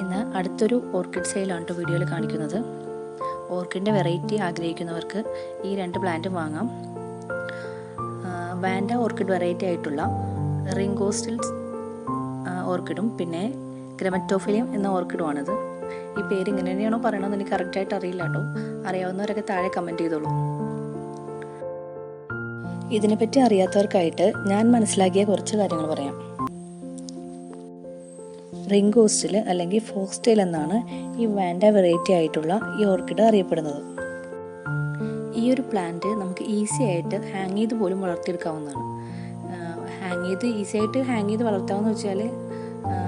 ഇന്ന് അടുത്തൊരു ഓർക്കിഡ് സെയിലാണ് കേട്ടോ വീഡിയോയിൽ കാണിക്കുന്നത്. ഓർക്കിഡിന്റെ വെറൈറ്റി ആഗ്രഹിക്കുന്നവർക്ക് ഈ രണ്ട് പ്ലാന്റും വാങ്ങാം. വാൻഡ ഓർക്കിഡ് വെറൈറ്റി ആയിട്ടുള്ള റിംഗോസ്റ്റിൽസ് ഓർക്കിഡും പിന്നെ ഗ്രമറ്റോഫിലിയം എന്ന ഓർക്കിഡുമാണിത് ഈ പേര് ഇങ്ങനെ തന്നെയാണോ പറയണമെന്ന് എനിക്ക് കറക്റ്റായിട്ട് അറിയില്ല കേട്ടോ അറിയാവുന്നവരൊക്കെ താഴെ കമന്റ് ചെയ്തോളൂ. ഇതിനെപ്പറ്റി അറിയാത്തവർക്കായിട്ട് ഞാൻ മനസ്സിലാക്കിയ കുറച്ച് കാര്യങ്ങൾ പറയാം. റിംഗോസ്റ്റിൽ അല്ലെങ്കിൽ ഫോക്സ്റ്റൈൽ എന്നാണ് ഈ വാൻഡ വെറൈറ്റി ആയിട്ടുള്ള ഈ ഓർക്കിഡ് അറിയപ്പെടുന്നത്. ഈ ഒരു പ്ലാന്റ് നമുക്ക് ഈസി ആയിട്ട് ഹാങ് ചെയ്ത് പോലും വളർത്തിയെടുക്കാവുന്നതാണ്. ഹാങ് ചെയ്ത് ഈസി ആയിട്ട് ഹാങ് ചെയ്ത് വളർത്താമെന്ന് വെച്ചാൽ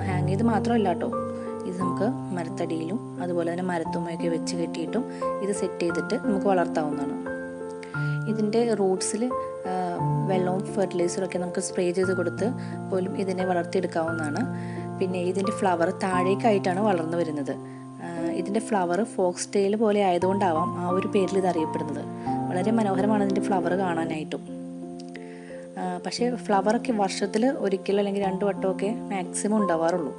ഹാങ് ചെയ്ത് മാത്രമല്ല കേട്ടോ. ഇത് നമുക്ക് മരത്തടിയിലും അതുപോലെ തന്നെ മരത്തുമ്മയൊക്കെ വെച്ച് കെട്ടിയിട്ടും ഇത് സെറ്റ് ചെയ്തിട്ട് നമുക്ക് വളർത്താവുന്നതാണ്. ഇതിന്റെ റൂട്ട്സിൽ വെള്ളവും ഫെർട്ടിലൈസറും ഒക്കെ നമുക്ക് സ്പ്രേ ചെയ്ത് കൊടുത്ത് പോലും ഇതിനെ വളർത്തിയെടുക്കാവുന്നതാണ്. പിന്നെ ഇതിന്റെ ഫ്ലവർ താഴേക്കായിട്ടാണ് വളർന്നു വരുന്നത്. ഇതിന്റെ ഫ്ലവർ ഫോക്സ് ടെയിൽ പോലെ ആയതുകൊണ്ടാവാം ആ ഒരു പേരിൽ ഇത് അറിയപ്പെടുന്നത്. വളരെ മനോഹരമാണ് ഇതിന്റെ ഫ്ലവർ കാണാനായിട്ടും. പക്ഷേ ഫ്ലവറൊക്കെ വർഷത്തിൽ ഒരിക്കലും അല്ലെങ്കിൽ രണ്ട് വട്ടമൊക്കെ മാക്സിമം ഉണ്ടാവാറുള്ളൂ.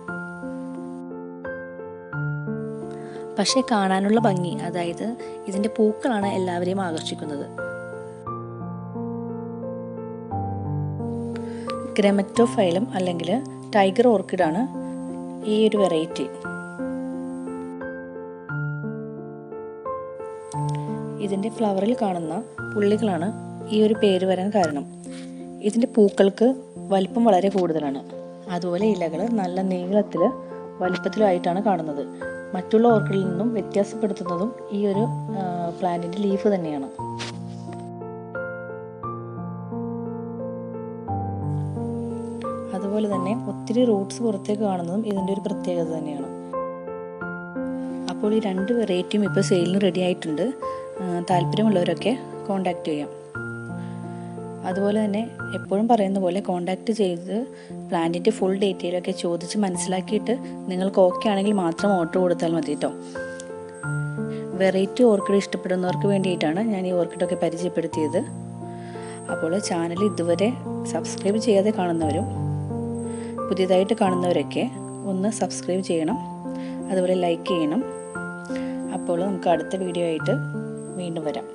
പക്ഷേ കാണാനുള്ള ഭംഗി അതായത് ഇതിന്റെ പൂക്കളാണ് എല്ലാവരെയും ആകർഷിക്കുന്നത്. ഗ്രമറ്റോഫൈലം അല്ലെങ്കിൽ ടൈഗർ ഓർക്കിഡാണ് ഈ ഒരു വെറൈറ്റി. ഇതിന്റെ ഫ്ലവറിൽ കാണുന്ന പുള്ളികളാണ് ഈ ഒരു പേര് വരാൻ കാരണം. ഇതിന്റെ പൂക്കൾക്ക് വലിപ്പം വളരെ കൂടുതലാണ്. അതുപോലെ ഇലകൾ നല്ല നീളത്തിൽ വലിപ്പത്തിലുമായിട്ടാണ് കാണുന്നത്. മറ്റുള്ള ഓർക്കിഡിൽ നിന്നും വ്യത്യാസപ്പെടുത്തുന്നതും ഈ ഒരു പ്ലാന്റിന്റെ ലീഫ് തന്നെയാണ്. അതുപോലെ തന്നെ ഒത്തിരി റൂട്ട്സ് പുറത്തേക്ക് കാണുന്നതും ഇതിന്റെ ഒരു പ്രത്യേകത തന്നെയാണ്. അപ്പോൾ ഈ രണ്ട് വെറൈറ്റിയും ഇപ്പോൾ സെയിലിന് റെഡി ആയിട്ടുണ്ട്. താല്പര്യമുള്ളവരൊക്കെ കോണ്ടാക്ട് ചെയ്യാം. അതുപോലെ തന്നെ എപ്പോഴും പറയുന്ന പോലെ കോണ്ടാക്ട് ചെയ്ത് പ്ലാന്റിന്റെ ഫുൾ ഡീറ്റെയിലൊക്കെ ചോദിച്ച് മനസ്സിലാക്കിയിട്ട് നിങ്ങൾക്ക് ഓക്കെ ആണെങ്കിൽ മാത്രം ഓർഡർ കൊടുത്താൽ മതി കേട്ടോ വെറൈറ്റി ഓർക്കിഡ് ഇഷ്ടപ്പെടുന്നവർക്ക് വേണ്ടിയിട്ടാണ് ഞാൻ ഈ ഓർക്കിഡൊക്കെ പരിചയപ്പെടുത്തിയത്. അപ്പോൾ ചാനൽ ഇതുവരെ സബ്സ്ക്രൈബ് ചെയ്യാതെ കാണുന്നവരും പുതിയതായിട്ട് കാണുന്നവരൊക്കെ ഒന്ന് സബ്സ്ക്രൈബ് ചെയ്യണം. അതുപോലെ ലൈക്ക് ചെയ്യണം. അപ്പോൾ നമുക്ക് അടുത്ത വീഡിയോ ആയിട്ട് വീണ്ടും വരാം.